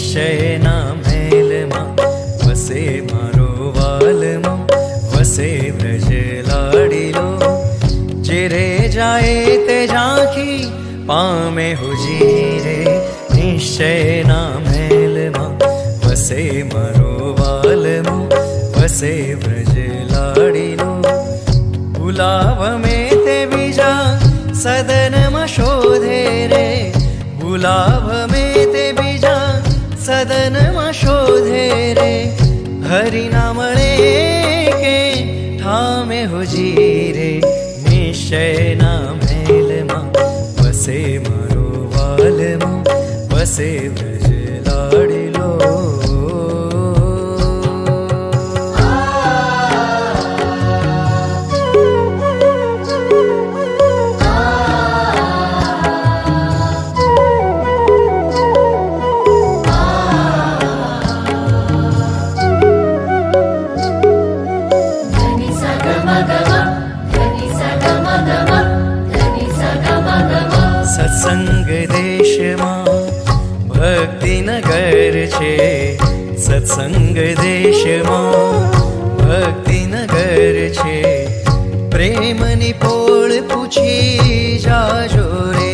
નિશ્ચયના મહેલમાં વસે મારો વાલમાં વસે વ્રજ લાડીલો જે રે જાય તે ઝાંખી પામે હુજી રે નિશ્ચયના મહેલમાં વસે મારો વાલમાં વસે વ્રજ લાડીલો ગુલાબ મેં તે બીજા સદનમાં શોધે રે ગુલાબ મેં તે બીજા शोधे रे। हरिणा मणे हे थामेरे निश्चयना मेल मा बसे माल बसे लाड सत्सङ्गे सत्सङ्गदेश मा छे प्रेमनि पोळ पुछी जाजो रे